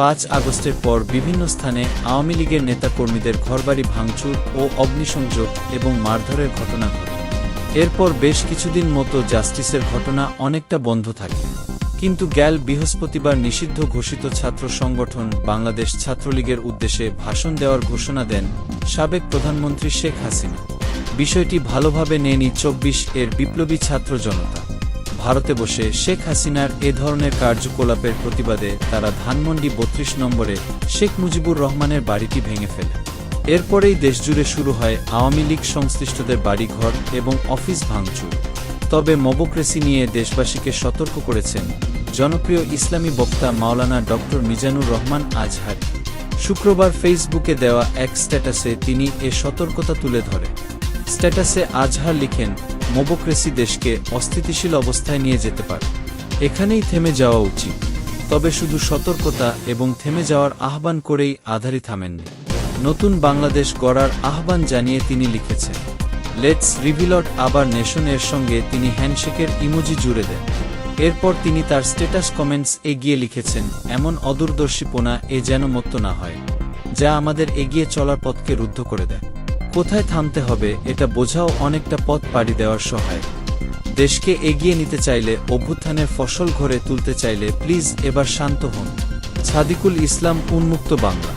পাঁচ আগস্টের পর বিভিন্ন স্থানে আওয়ামী লীগের নেতাকর্মীদের ঘরবাড়ি ভাঙচুর ও অগ্নিসংযোগ এবং মারধরের ঘটনা ঘটে। এরপর বেশ কিছুদিন মতো জাস্টিসের ঘটনা অনেকটা বন্ধ থাকে। কিন্তু গ্যাল বৃহস্পতিবার নিষিদ্ধ ঘোষিত ছাত্র সংগঠন বাংলাদেশ ছাত্রলীগের উদ্দেশ্যে ভাষণ দেওয়ার ঘোষণা দেন সাবেক প্রধানমন্ত্রী শেখ হাসিনা। বিষয়টি ভালোভাবে নেয়নি চব্বিশ এর বিপ্লবী ছাত্র জনতা। ভারতে বসে শেখ হাসিনার এ ধরনের কার্যকলাপের প্রতিবাদে তারা ধানমন্ডি বত্রিশ নম্বরে শেখ মুজিবুর রহমানের বাড়িটি ভেঙে ফেলে। এরপরেই দেশজুড়ে শুরু হয় আওয়ামী লীগ সংশ্লিষ্টদের বাড়িঘর এবং অফিস ভাঙচুর। তবে মবোক্রেসি নিয়ে দেশবাসীকে সতর্ক করেছেন জনপ্রিয় ইসলামী বক্তা মাওলানা ডক্টর মিজানুর রহমান আজহারি। শুক্রবার ফেসবুকে দেওয়া এক স্ট্যাটাসে তিনি এ সতর্কতা তুলে ধরে স্ট্যাটাসে আজহার লিখেন মোবোক্রেসি দেশকে অস্থিতিশীল অবস্থায় নিয়ে যেতে পারে। এখানেই থেমে যাওয়া উচিত। তবে শুধু সতর্কতা এবং থেমে যাওয়ার আহ্বান করেই আধারি থামেননি। নতুন বাংলাদেশ গড়ার আহ্বান জানিয়ে তিনি লিখেছেন লেটস রিভিলট আবার নেশন এর সঙ্গে তিনি হ্যান্ডশেকের ইমোজি জুড়ে দেন। এরপর তিনি তার স্ট্যাটাস কমেন্টস এগিয়ে লিখেছেন, এমন অদূরদর্শীপনা এ যেন মত্ত না হয়, যা আমাদের এগিয়ে চলার পথকে রুদ্ধ করে দেয়। কোথায় থামতে হবে এটা বোঝাও অনেকটা পথ পাড়ি দেওয়ার সহায় দেশকে এগিয়ে নিতে চাইলে, অভ্যুত্থানের ফসল ঘরে তুলতে চাইলে প্লিজ এবার শান্ত হন ছাদিকুল ইসলাম, উন্মুক্ত বাংলা